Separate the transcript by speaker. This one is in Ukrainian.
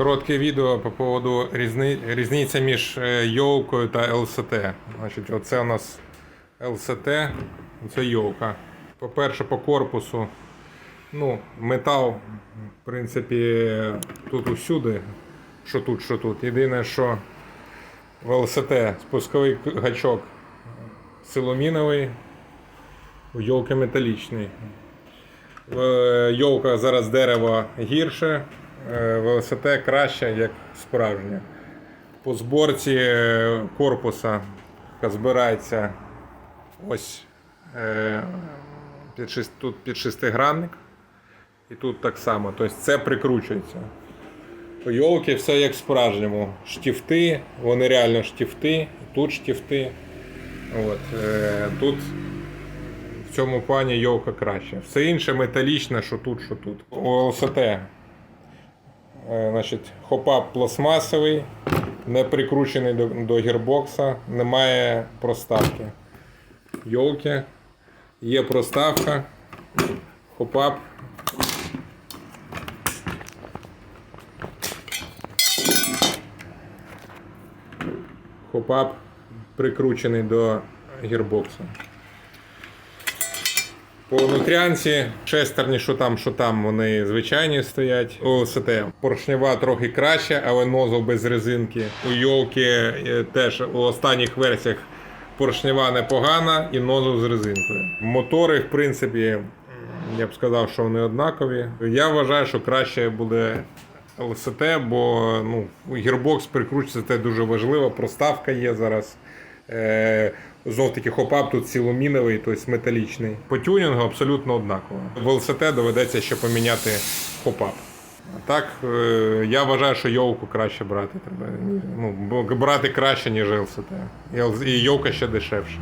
Speaker 1: Коротке відео по поводу різни... різниці між е, йовкою та ЛСТ. Значить, оце у нас ЛСТ, це йовка. По-перше, по корпусу. Ну, метал, в принципі, тут усюди. Що тут, що тут. Єдине, що в ЛСТ спусковий гачок силоміновий, у йовки металічний. В йовка зараз дерево гірше, е, краще, як справжнє. По зборці е, корпуса яка збирається ось е, під шест- тут під шестигранник. І тут так само. Тобто це прикручується. У йолки все як справжньому. Штифти, вони реально штифти, тут штифти. От, е, тут в цьому плані йовка краще. Все інше металічне, що тут, що тут. Е, Значить, хопап пластмасовий, не прикручений до, до гірбокса, немає проставки. Йолки. Є проставка. Хопап. Хопап прикручений до гірбокса. По нутрянці шестерні, що там, що там, вони звичайні стоять. ОСТ поршнева трохи краще, але нозу без резинки. У йолки е, теж у останніх версіях поршнева непогана і нозу з резинкою. Мотори, в принципі, я б сказав, що вони однакові. Я вважаю, що краще буде ЛСТ, бо ну, гірбокс прикручується це дуже важливо. Проставка є зараз. Е, знов таки хопап тут силуміновий, тобто металічний. По тюнінгу абсолютно однаково. В ЛСТ доведеться ще поміняти хопап. А так, е, я вважаю, що йовку краще брати треба. Ну, брати краще, ніж ЛСТ. І йовка ще дешевше.